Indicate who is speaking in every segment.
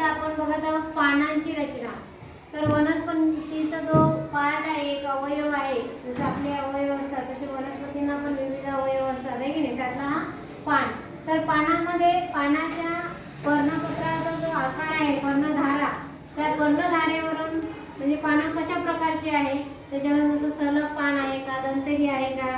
Speaker 1: आपण बघत आहोत पानांची रचना. तर वनस्पतीचा जो पार्ट आहे एक अवयव आहे जसं आपले अवयव असतात तसे वनस्पतींना पण विविध अवयव असतात आहे की नाही? त्यातला हा पान. तर पानामध्ये पानाच्या पर्णपत्राचा जो आकार आहे पर्णधारा त्या पर्णधारेवरून म्हणजे पानं कशा प्रकारची आहे? त्याच्यावर जसं सलग पान आहे का दंतरी आहे का?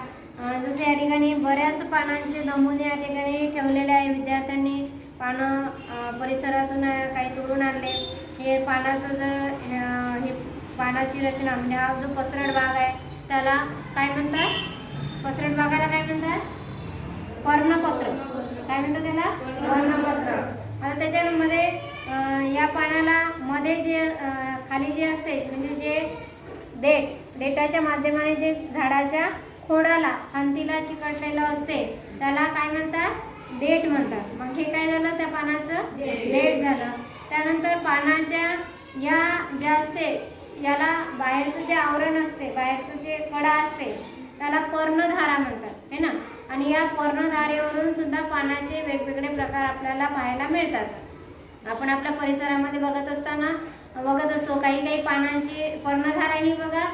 Speaker 1: जसे या ठिकाणी बऱ्याच पानांचे नमुने या ठिकाणी ठेवलेले आहे विद्यार्थ्यांनी. पानं परिसरातून काही तोडून आणले. हे पानाचं जर हे पानाची रचना म्हणजे हा जो पसरट भाग आहे त्याला काय म्हणतात? पसरट भागाला काय म्हणतात? पर्णपत्र. काय म्हणतात त्याला? पर्णपत्र. आता त्याच्यामध्ये या पानाला मध्ये जे खाली जे असते म्हणजे जे देठ देठाच्या माध्यमाने जे झाडाच्या खोडाला हंतीला चिकटलेलं असते त्याला काय म्हणतात? देठ म्हणतात. मग हे काय झालं त्या पानाचं? देठ झालं. त्यानंतर पानाच्या या ज्या असते याला बाहेरचं जे आवरण असते बाहेरचं जे कडा असते त्याला पर्णधारा म्हणतात. है ना? आणि या पर्णधारेवरून सुद्धा पानाचे वेगवेगळे प्रकार आपल्याला पाहायला मिळतात. आपण आपल्या परिसरामध्ये बघत असताना बघत असतो काही काही पानांची पर्णधारा ही बघा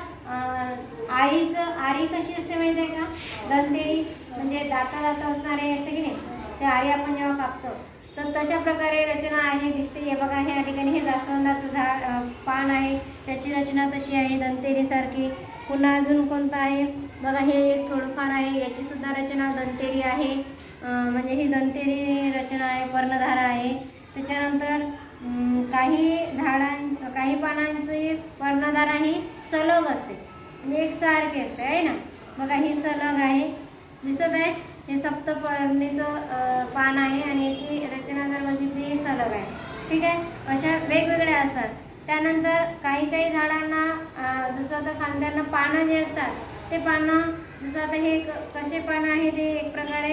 Speaker 1: आईचं आरी कशी असते माहिती आहे का? दंतेरी म्हणजे दाता दाता असणारे असते की नाही? ते आरी आपण जेव्हा कापतो तर तशा प्रकारे रचना आहे दिसते. हे बघा ह्या ठिकाणी हे जास्वंदाचं झाड पान आहे. त्याची रचना तशी आहे दंतेरीसारखी. पुन्हा अजून कोणतं आहे? बघा हे एक थोडंफार आहे. याची सुद्धा रचना दंतेरी आहे. म्हणजे ही दंतेरी रचना आहे पर्णधारा आहे. त्याच्यानंतर काही झाडां काही पानांची पर्णधारा ही सलग असते. म्हणजे एकसारखी असते आहे ना? बघा ही सलग आहे. दिसत आहे? हे सप्तपर्णीचं पान आहे आणि याची रचना जर बघितली ही सलग आहे. ठीक आहे? अशा वेगवेगळ्या असतात. त्यानंतर काही काही झाडांना जसं आता फांद्यांना पानं जे असतात ते पानं जसं आता हे क- कसे पानं आहे ते एक प्रकारे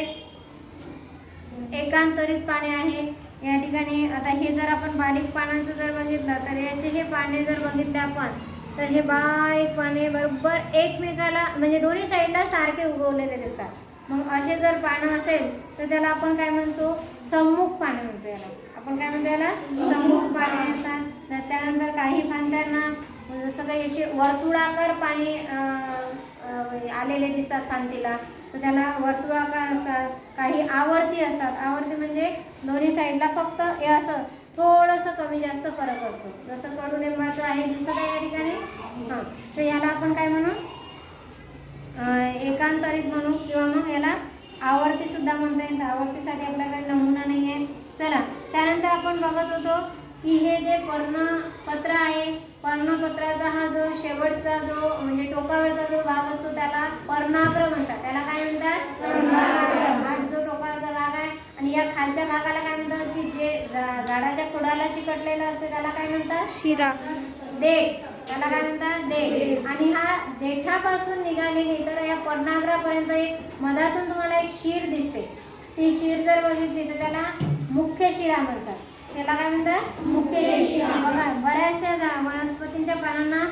Speaker 1: एकांतरित पाने आहे. या ठिकाणी आता हे जर आपण बारीक पानांचं जर बघितलं तर याचे हे पाने जर बघितले आपण तर हे बारीक पाने बरोबर एकमेकाला म्हणजे दोन्ही साईडला सारखे उगवलेले दिसतात. मग असे जर पानं असेल तर त्याला आपण काय म्हणतो? सम्मुख पाने म्हणतो याला. आपण काय म्हणतो याला? सम्मुख पाने असतात तर त्यानंतर काही फांद्यांना जसं काही असे वर्तुळाकार पाने म्हणजे आलेले दिसतात फांदीला तर त्याला वर्तुळाकार असतात. काही आवर्ती असतात. आवर्ती म्हणजे दोन्ही साईडला फक्त हे असं थोडंसं कमी जास्त फरक असतो. जसं कडुलिंबाचं आहे जसं काही या ठिकाणी? हां. तर याला आपण काय म्हणू? एकांतरित म्हणू किंवा मग याला आवर्ती सुद्धा म्हणता येईल. आवर्तीसाठी आपल्याकडे नमुना नाही आहे. चला त्यानंतर आपण बघत होतो की हे जे पर्णपत्र आहे पर्णपत्राचा हा जो शेवटचा जो म्हणजे टोकावरचा जो भाग असतो त्याला पर्णाग्र म्हणतात. त्याला काय म्हणतात? हा जो टोकावरचा भाग आहे आणि या खालच्या भागाला काय म्हणतात की जे झाडाच्या खोडाला चिकटलेलं असते त्याला काय म्हणतात?
Speaker 2: शिरा.
Speaker 1: देठ त्याला काय म्हणतात? देठ आणि हा देठापासून निघालेली तर या पर्णाग्रापर्यंत एक मधातून तुम्हाला एक शीर दिसते. ती शीर जर बघितली तर त्याला मुख्य शिरा म्हणतात. त्याला काय म्हणतात? मुख्य शिरा. बघा बऱ्याचशा वनस्पतींच्या पानांना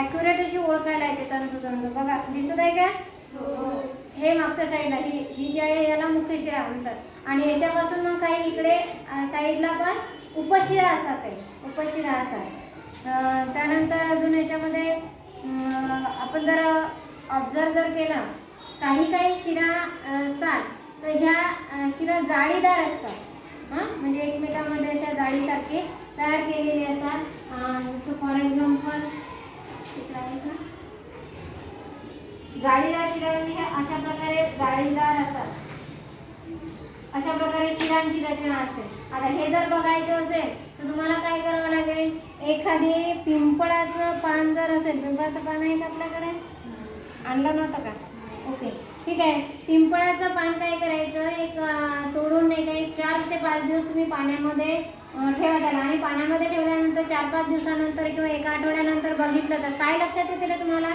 Speaker 1: ॲक्युरेट अशी ओळखायला येते तंतु तंतु बघा दिसत आहे का? हे मागच्या साईडला ही ही जी आहे याला मुख्य शिरा म्हणतात. आणि याच्यापासून मग काही इकडे साईडला पण उपशिरा असतात काही उपशिरा असतात. त्यानंतर अजून याच्यामध्ये आपण जर ऑब्झर्व जर केलं काही काही शिरा असतात तर ह्या शिरा जाळीदार असतात. हां? म्हणजे एकमेकांमध्ये अशा जाळीसारखे तयार केलेले असतात. जसं फॉर एक्झाम्पल जाळीदार शिरा म्हणजे अशा प्रकारे जाळीदार असतात. अशा प्रकारे शिरांची रचना असते. आता हे जर बघायचं असेल तर तुम्हाला काय करावं लागेल? एखादी पिंपळाचं पान जर असेल पिंपळाचं पान आहे का आपल्याकडे? आणलं नव्हतं का? ओके. ठीक आहे. पिंपळाचं पान काय करायचं? एक तोडून नाही का एक चार ते पाच दिवस तुम्ही पाण्यामध्ये ठेवा त्याला. आणि पाण्यामध्ये ठेवल्यानंतर चार पाच दिवसानंतर किंवा एका आठवड्यानंतर बघितलं तर काय लक्षात येते तुम्हाला?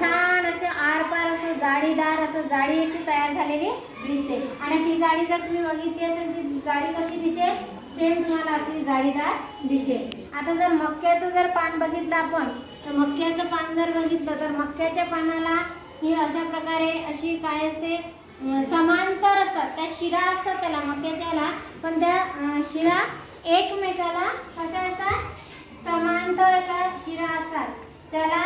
Speaker 1: छान असे आरपार असं जाळीदार असं जाळी अशी तयार झालेली दिसते. आणि ती जाळी जर तुम्ही बघितली असेल ती जाळी कशी दिसेल? सेम तुम्हाला अशी जाळीदार दिसेल. आता जर मक्याचं जर पान बघितलं आपण तर मक्याचं पान जर बघितलं तर मक्याच्या पानाला ही अशा प्रकारे अशी काय असते? समांतर असतात. त्या शिरा असतात त्याला मक्याच्याला. पण त्या शिरा एकमेकाला कशा असतात? समांतर अशा शिरा असतात. त्याला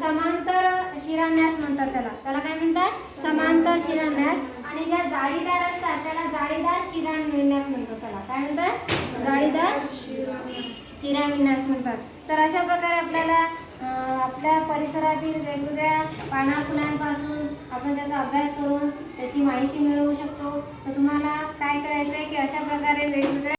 Speaker 1: समांतर शिरान्यास म्हणतात त्याला. त्याला काय म्हणतात? समांतर शिरान्यास. आणि ज्या जाळीदार असतात त्याला जाळीदार शिराविन्यास म्हणतात त्याला. काय म्हणतात? जाळीदार शिराविन्यास म्हणतात. तर अशा प्रकारे आपल्याला आपल्या परिसरातील वेगवेगळ्या पानाफुलांपासून आपण त्याचा अभ्यास करून त्याची माहिती मिळवू शकतो. तर तुम्हाला काय करायचं आहे की अशा प्रकारे वेगवेगळ्या